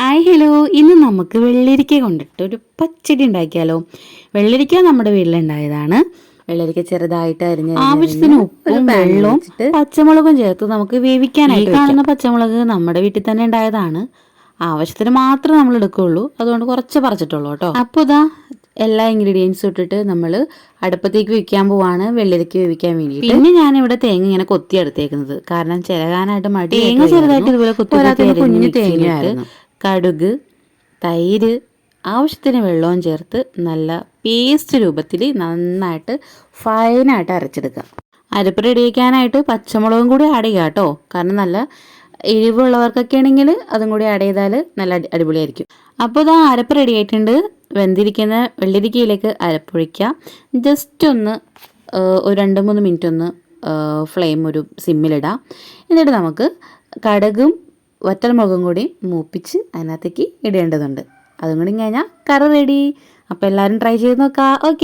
Hi hello ഇന്ന് നമുക്ക് വെള്ളരിക്ക കൊണ്ടിട്ട് ഒരു പച്ചടി ഉണ്ടാക്കിയാലോ. വെള്ളരിക്ക നമ്മുടെ വീട്ടിലുണ്ടായതാണ്. വെള്ളരിക്ക ചെറുതായിട്ട് അരിഞ്ഞ ആവശ്യത്തിന് ഉപ്പും വെള്ളവും പച്ചമുളകും ചേർത്ത് നമുക്ക് വേവിക്കാനായിട്ട് കാണുന്ന പച്ചമുളക് നമ്മുടെ വീട്ടിൽ തന്നെ ഉണ്ടായതാണ്. ആവശ്യത്തിന് മാത്രമേ നമ്മൾ എടുക്കുകയുള്ളൂ. അതുകൊണ്ട് കുറച്ച് പറിച്ചിട്ടുള്ളൂ കേട്ടോ. അപ്പോൾ ഇതാ എല്ലാ ഇൻഗ്രീഡിയൻസും ഇട്ടിട്ട് നമ്മൾ അടുപ്പത്തേക്ക് വെക്കാൻ പോവാണ്. വെള്ളരിക്ക വേവിക്കാൻ വേണ്ടി പിന്നെ ഞാൻ ഇവിടെ തേങ്ങ ഇങ്ങനെ കൊത്തി എടുത്തേക്കുന്നത്. കാരണം ചിലകാനായിട്ട് മടി തേങ്ങ ചെറുതായിട്ട് ഇതുപോലെ കൊത്തി കുഞ്ഞു തേങ്ങയായിരുന്നു കടുക് തൈര് ആവശ്യത്തിന് വെള്ളവും ചേർത്ത് നല്ല പേസ്റ്റ് രൂപത്തിൽ നന്നായിട്ട് ഫൈനായിട്ട് അരച്ചെടുക്കുക. അരപ്പ് റെഡിയാക്കാനായിട്ട് പച്ചമുളകും കൂടി ആഡ് ചെയ്യുക കേട്ടോ കാരണം നല്ല എരിവുള്ളവർക്കൊക്കെ ആണെങ്കിൽ അതും കൂടി ആഡ് ചെയ്താൽ നല്ല അടി അടിപൊളിയായിരിക്കും. അപ്പോൾ ഇതാ അരപ്പ് റെഡി ആയിട്ടുണ്ട്. വെന്തിരിക്കുന്ന വെള്ളരിക്കയിലേക്ക് അരപ്പൊഴിക്കുക. ജസ്റ്റ് ഒന്ന് ഒരു രണ്ട് മൂന്ന് മിനിറ്റ് ഒന്ന് ഫ്ലെയിം ഒരു സിമ്മിലിടാം എന്നിട്ട് നമുക്ക് കടുകും വറ്റൽമുളകും കൂടി മൂപ്പിച്ച് അതിനകത്തേക്ക് ഇടേണ്ടതുണ്ട്. അതും കൂടി കഴിഞ്ഞാൽ കറി റെഡി അപ്പോൾ എല്ലാവരും ട്രൈ ചെയ്ത് നോക്കാം. ഓക്കെ